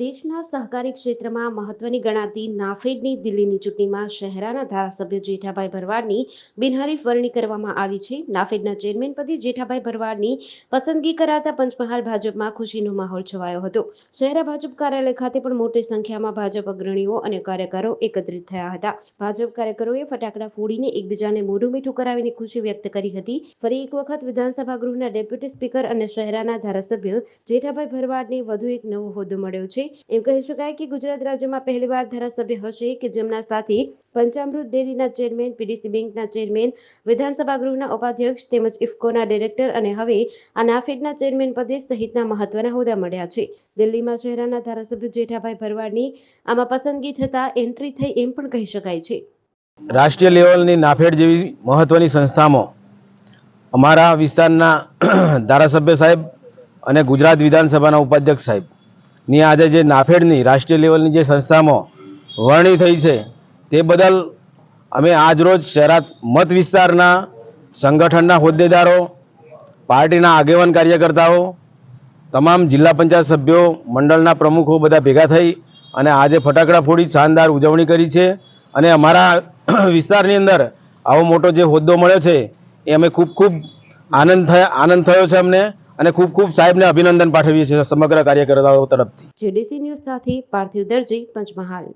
દેશના સહકારી ક્ષેત્રમાં મહત્વની ગણાતી નાફેડની દિલ્હીની ચૂંટણીમાં શહેરાના ધારાસભ્ય જેઠાભાઈ ભરવાડની બિનહરીફ વરણી કરવામાં આવી છે. નાફેડના ચેરમેન પદે જેઠાભાઈ ભરવાડની પસંદગી કરાતા પંચમહાલ ભાજપમાં ખુશીનો માહોલ છવાયો હતો. શહેરા ભાજપ કાર્યાલય ખાતે પણ મોટી સંખ્યામાં ભાજપ અગ્રણીઓ અને કાર્યકરો એકત્રિત થયા હતા. ભાજપ કાર્યકરોએ ફટાકડા ફોડીને એકબીજાને મોઢું મીઠું કરાવીને ખુશી વ્યક્ત કરી હતી. ફરી એક વખત વિધાનસભા ગૃહના ડેપ્યુટી સ્પીકર અને શહેરાના ધારાસભ્ય જેઠાભાઈ ભરવાડને વધુ એક નવો હોદ્દો મળ્યો છે. એમ કહી શકાય કે ગુજરાત રાજ્યમાં પહેલીવાર ધારાસભ્ય હશે કે જેમના સાથે પંચામૃત ડેરીના ચેરમેન, પીડીસી બેંકના ચેરમેન, વિધાનસભા ગૃહના ઉપાધ્યક્ષ તેમજ ઇફકોના ડિરેક્ટર અને હવે આ નાફેડના ચેરમેન પદે સહિતના મહત્વના હોદ્દા મળ્યા છે. દિલ્હીમાં શહેરાના ધારાસભ્ય જેઠાભાઈ ભરવાડની આમાં પસંદગી થતા એન્ટ્રી થઈ એમ પણ કહી શકાય છે. રાષ્ટ્રીય લેવલની નાફેડ જેવી મહત્ત્વની સંસ્થામાં અમારા વિસ્તારના ધારાસભ્ય સાહેબ અને ગુજરાત વિધાનસભાના ઉપાધ્યક્ષ સાહેબની આજે જે નાફેડની રાષ્ટ્રીય લેવલની જે સંસ્થામાં વરણી થઈ છે, તે બદલ અમે આજરોજ શહેરાત મત વિસ્તારના સંગઠનના હોદ્દેદારો, પાર્ટીના આગેવાન કાર્યકર્તાઓ, તમામ જિલ્લા પંચાયત સભ્યો, મંડળના પ્રમુખો બધા ભેગા થઈ અને આજે ફટાકડા ફોડી શાનદાર ઉજવણી કરી છે અને અમારા વિસ્તારની અંદર આવો મોટો જે હોદ્દો મળ્યો છે, એ અમે ખૂબ ખૂબ આનંદ થયા, આનંદ થયો છે અમને. અને ખૂબ ખૂબ સાહેબને અભિનંદન પાઠવીએ છીએ સમગ્ર કાર્યકર્તાઓ તરફથી. જેડીસી ન્યૂઝ સાથે પાર્થિવ દરજી પંચમહાલ.